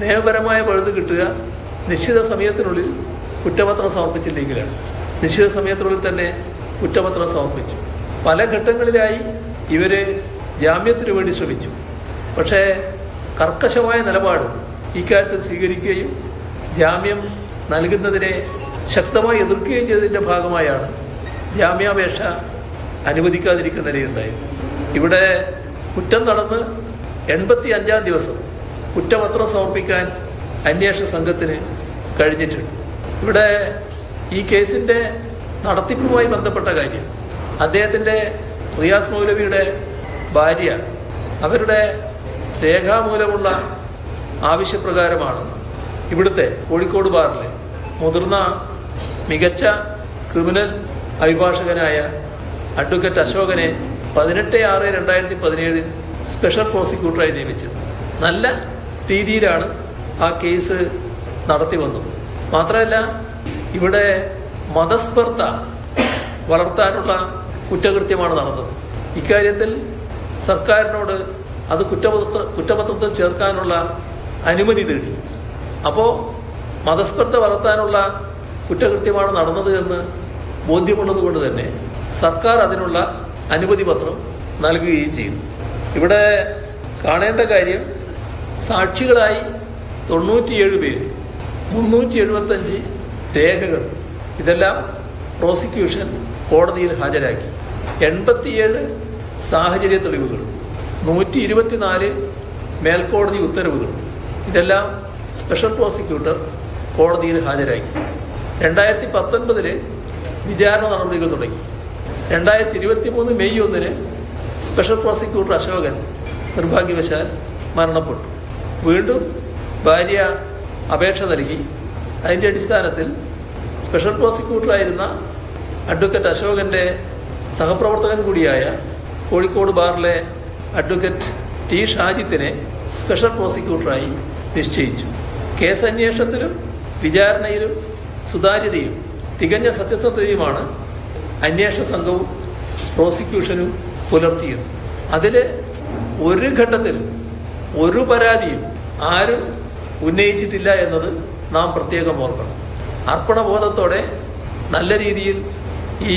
നിയമപരമായ പഴുത് കിട്ടുക നിശ്ചിത സമയത്തിനുള്ളിൽ കുറ്റപത്രം സമർപ്പിച്ചില്ലെങ്കിലാണ്. നിശ്ചിത സമയത്തിനുള്ളിൽ തന്നെ കുറ്റപത്രം സമർപ്പിച്ചു. പല ഘട്ടങ്ങളിലായി ഇവർ ജാമ്യത്തിനു വേണ്ടി ശ്രമിച്ചു. പക്ഷേ കർക്കശമായ നിലപാട് ഇക്കാര്യത്തിൽ സ്വീകരിക്കുകയും ജാമ്യം നൽകുന്നതിനെ ശക്തമായി എതിർക്കുകയും ചെയ്തതിന്റെ ഭാഗമായാണ് ജാമ്യാപേക്ഷ അനുവദിക്കാതിരിക്കുന്ന നിലയുണ്ടായത്. ഇവിടെ കുറ്റം നടന്ന് എൺപത്തി അഞ്ചാം ദിവസം കുറ്റപത്രം സമർപ്പിക്കാൻ അന്വേഷണ സംഘത്തിന് കഴിഞ്ഞിട്ടുണ്ട്. ഇവിടെ ഈ കേസിന്റെ നടത്തിപ്പുമായി ബന്ധപ്പെട്ട കാര്യം. അദ്ദേഹത്തിന്റെ റിയാസ് മൗലവിയുടെ ഭാര്യ അവരുടെ രേഖാമൂലമുള്ള ആവശ്യപ്രകാരമാണ് ഇവിടുത്തെ കോഴിക്കോട് ബാറിലെ മുതിർന്ന മികച്ച ക്രിമിനൽ അഭിഭാഷകനായ അഡ്വക്കേറ്റ് അശോകനെ പതിനെട്ട് ആറ് രണ്ടായിരത്തി പതിനേഴിൽ സ്പെഷ്യൽ പ്രോസിക്യൂട്ടറായി നിയമിച്ചത്. നല്ല രീതിയിലാണ് ആ കേസ് നടത്തി വന്നത്. മാത്രമല്ല ഇവിടെ മതസ്പർദ്ധ വളർത്താനുള്ള കുറ്റകൃത്യമാണ് നടന്നത്. ഇക്കാര്യത്തിൽ സർക്കാരിനോട് അത് കുറ്റപത്ര കുറ്റപത്രത്തിൽ ചേർക്കാനുള്ള അനുമതി തേടി. അപ്പോൾ മതസ്പർദ്ധ വളർത്താനുള്ള കുറ്റകൃത്യമാണ് നടന്നത് എന്ന് ബോധ്യമുള്ളത് കൊണ്ട് തന്നെ സർക്കാർ അതിനുള്ള അനുമതി പത്രം നൽകുകയും ചെയ്തു. ഇവിടെ കാണേണ്ട കാര്യം സാക്ഷികളായി തൊണ്ണൂറ്റിയേഴ് പേര് മുന്നൂറ്റി എഴുപത്തഞ്ച് രേഖകൾ. ഇതെല്ലാം പ്രോസിക്യൂഷൻ കോടതിയിൽ ഹാജരാക്കി. എൺപത്തിയേഴ് സാഹചര്യ തെളിവുകൾ നൂറ്റി ഇരുപത്തിനാല് മേൽക്കോടതി ഉത്തരവുകൾ. ഇതെല്ലാം സ്പെഷ്യൽ പ്രോസിക്യൂട്ടർ കോടതിയിൽ ഹാജരാക്കി. രണ്ടായിരത്തി പത്തൊൻപതിൽ വിചാരണ നടപടികൾ തുടങ്ങി. രണ്ടായിരത്തി ഇരുപത്തി മൂന്ന് മെയ് ഒന്നിന് സ്പെഷ്യൽ പ്രോസിക്യൂട്ടർ അശോകൻ നിർഭാഗ്യവശാൽ മരണപ്പെട്ടു. വീണ്ടും ഭാര്യ അപേക്ഷ നൽകി. അതിന്റെ അടിസ്ഥാനത്തിൽ സ്പെഷ്യൽ പ്രോസിക്യൂട്ടറായിരുന്ന അഡ്വക്കേറ്റ് അശോകന്റെ സഹപ്രവർത്തകൻ കൂടിയായ കോഴിക്കോട് ബാറിലെ അഡ്വക്കേറ്റ് ടി ഷാജിത്തിനെ സ്പെഷ്യൽ പ്രോസിക്യൂട്ടറായി നിശ്ചയിച്ചു. കേസ് അന്വേഷണത്തിലും വിചാരണയിലും സുതാര്യതയും തികഞ്ഞ സത്യസന്ധതയുമാണ് അന്വേഷണ സംഘവും പ്രോസിക്യൂഷനും പുലർത്തിയത്. അതിൽ ഒരു ഘട്ടത്തിലും ഒരു പരാതിയും ആരും ഉന്നയിച്ചിട്ടില്ല എന്നത് നാം പ്രത്യേകം ഓർക്കണം. അർപ്പണബോധത്തോടെ നല്ല രീതിയിൽ ഈ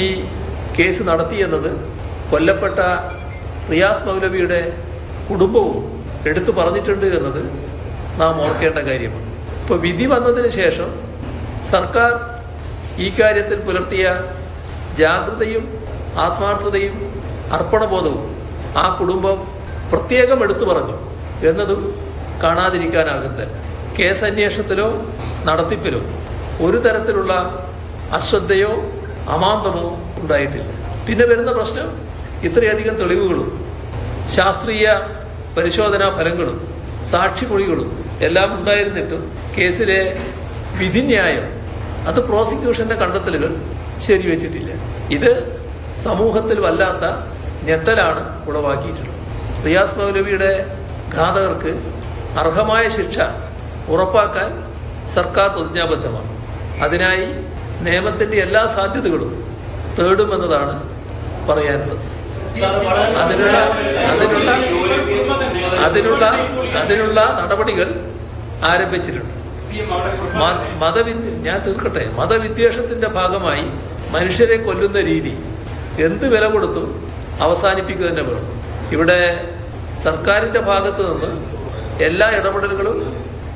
കേസ് നടത്തി എന്നത് കൊല്ലപ്പെട്ട റിയാസ് മൗലവിയുടെ കുടുംബവും എടുത്തു പറഞ്ഞിട്ടുണ്ട് എന്നത് നാം ഓർക്കേണ്ട കാര്യമാണ്. ഇപ്പോൾ വിധി വന്നതിന് ശേഷം സർക്കാർ ഈ കാര്യത്തിൽ പുലർത്തിയ ജാഗ്രതയും ആത്മാർത്ഥതയും അർപ്പണബോധവും ആ കുടുംബം പ്രത്യേകം എടുത്തു പറഞ്ഞു. എന്നതും കാണാതിരിക്കാനാകുന്നില്ല കേസ് അന്വേഷണത്തിലോ നടത്തിപ്പിലോ ഒരു തരത്തിലുള്ള അശ്രദ്ധയോ അമാന്തമോ ഉണ്ടായിട്ടില്ല. പിന്നെ വരുന്ന പ്രശ്നം ഇത്രയധികം തെളിവുകളും ശാസ്ത്രീയ പരിശോധനാ ഫലങ്ങളും സാക്ഷിമൊഴികളും എല്ലാം ഉണ്ടായിരുന്നിട്ടും കേസിലെ വിധിന്യായം അത് പ്രോസിക്യൂഷന്റെ കണ്ടെത്തലുകൾ ശരിവെച്ചിട്ടില്ല. ഇത് സമൂഹത്തിൽ വല്ലാത്ത ഞെട്ടലാണ് ഉളവാക്കിയിട്ടുള്ളത്. റിയാസ് മൗലവിയുടെ ഘാതകർക്ക് അർഹമായ ശിക്ഷ ഉറപ്പാക്കാൻ സർക്കാർ പ്രതിജ്ഞാബദ്ധമാണ്. അതിനായി നിയമത്തിന്റെ എല്ലാ സാധ്യതകളും തേടുമെന്നതാണ് പറയാനുള്ളത്. അതിനുള്ള അതിനുള്ള അതിനുള്ള അതിനുള്ള നടപടികൾ ആരംഭിച്ചിട്ടുണ്ട്. മതവിദ്യ ഞാൻ തീർക്കട്ടെ. മതവിദ്വേഷത്തിന്റെ ഭാഗമായി മനുഷ്യരെ കൊല്ലുന്ന രീതി എന്ത് വില കൊടുത്തും അവസാനിപ്പിക്കുക തന്നെ വേണം. ഇവിടെ സർക്കാരിന്റെ ഭാഗത്ത് നിന്ന് എല്ലാ ഇടപെടലുകളും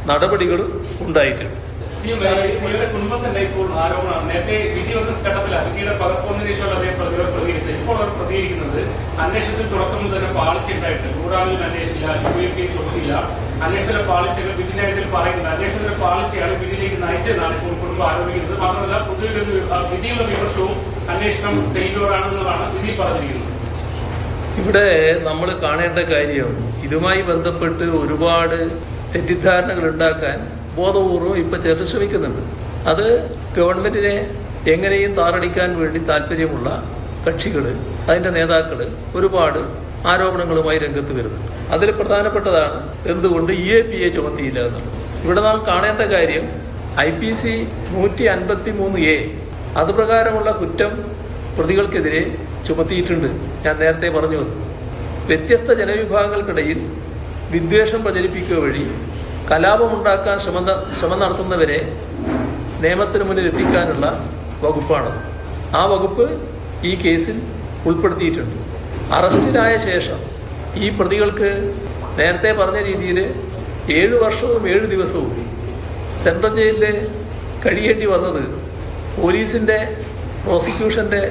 നടപടികളും ഉണ്ടായിട്ടുണ്ട്. അന്വേഷണത്തിൽ തുടക്കം മുതൽ പാളിച്ചുണ്ടായിട്ട് ചൂടാളിൽ അന്വേഷിച്ചില്ല യു എ പി ചൊട്ടില്ല അന്വേഷണത്തിലെ പാളിച്ചകൾ വിധിന്യായത്തിൽ പറയുന്നത് അന്വേഷണത്തിലെ പാളിച്ചയാണ് വിധിയിലേക്ക് നയിച്ചതെന്നാണ് ഇപ്പോൾ കുടുംബം ആരോപിക്കുന്നത്. മാത്രമല്ല പൊതുവിലൊരു വിധിയുള്ള വിമർശവും അന്വേഷണം ഫെയിലൂറാണെന്നതാണ് വിധി പറഞ്ഞിരിക്കുന്നത്. ഇവിടെ നമ്മൾ കാണേണ്ട കാര്യം ഇതുമായി ബന്ധപ്പെട്ട് ഒരുപാട് തെറ്റിദ്ധാരണകൾ ഉണ്ടാക്കാൻ ബോധപൂർവം ഇപ്പൊ ചിലർ ശ്രമിക്കുന്നുണ്ട്. അത് ഗവൺമെന്റിനെ എങ്ങനെയും താറടിക്കാൻ വേണ്ടി താല്പര്യമുള്ള കക്ഷികൾ അതിന്റെ നേതാക്കൾ ഒരുപാട് ആരോപണങ്ങളുമായി രംഗത്ത് വരുന്നുണ്ട്. അതിൽ പ്രധാനപ്പെട്ടതാണ് എന്തുകൊണ്ട് ഇ എ പി എ ചുമത്തിയില്ല എന്നുള്ളത്. ഇവിടെ നാം കാണേണ്ട കാര്യം ഐ പി സി നൂറ്റി അൻപത്തി മൂന്ന് എ അത് പ്രകാരമുള്ള കുറ്റം പ്രതികൾക്കെതിരെ ചുമത്തിയിട്ടുണ്ട്. ഞാൻ നേരത്തെ പറഞ്ഞു. വ്യത്യസ്ത ജനവിഭാഗങ്ങൾക്കിടയിൽ വിദ്വേഷം പ്രചരിപ്പിക്കുക വഴി കലാപമുണ്ടാക്കാൻ ശ്രമ ശ്രമം നടത്തുന്നവരെ നിയമത്തിന് മുന്നിൽ എത്തിക്കാനുള്ള വകുപ്പാണ്. ആ വകുപ്പ് ഈ കേസിൽ ഉൾപ്പെടുത്തിയിട്ടുണ്ട്. അറസ്റ്റിലായ ശേഷം ഈ പ്രതികൾക്ക് നേരത്തെ പറഞ്ഞ രീതിയിൽ ഏഴ് വർഷവും ഏഴ് ദിവസവും സെൻട്രൽ ജയിലിൽ കഴിയേണ്ടി വന്നത് പോലീസിന്റെ പ്രോസിക്യൂഷന്റെ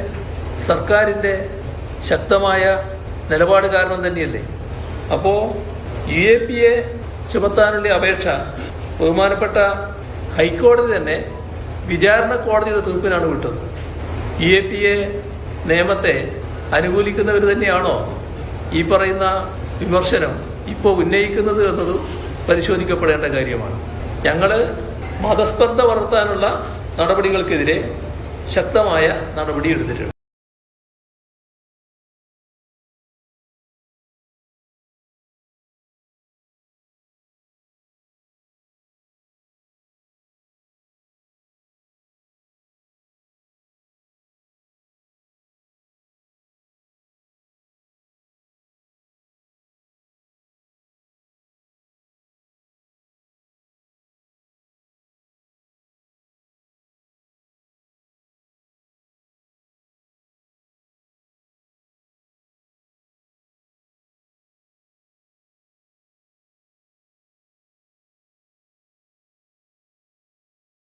സർക്കാരിന്റെ ശക്തമായ നിലപാട് കാരണം തന്നെയല്ലേ? അപ്പോൾ യു എ പി എ ചുമത്താനുള്ള അപേക്ഷ ബഹുമാനപ്പെട്ട ഹൈക്കോടതി തന്നെ വിചാരണ കോടതിയുടെ തീർപ്പിനാണ് വിട്ടത്. യു എ പി എ നിയമത്തെ അനുകൂലിക്കുന്നവർ തന്നെയാണോ ഈ പറയുന്ന വിമർശനം ഇപ്പോൾ ഉന്നയിക്കുന്നത് എന്നത് പരിശോധിക്കപ്പെടേണ്ട കാര്യമാണ്. ഞങ്ങൾ മതസ്പർദ്ധ വളർത്താനുള്ള നടപടികൾക്കെതിരെ ശക്തമായ നടപടി എടുത്തിട്ടുണ്ട്.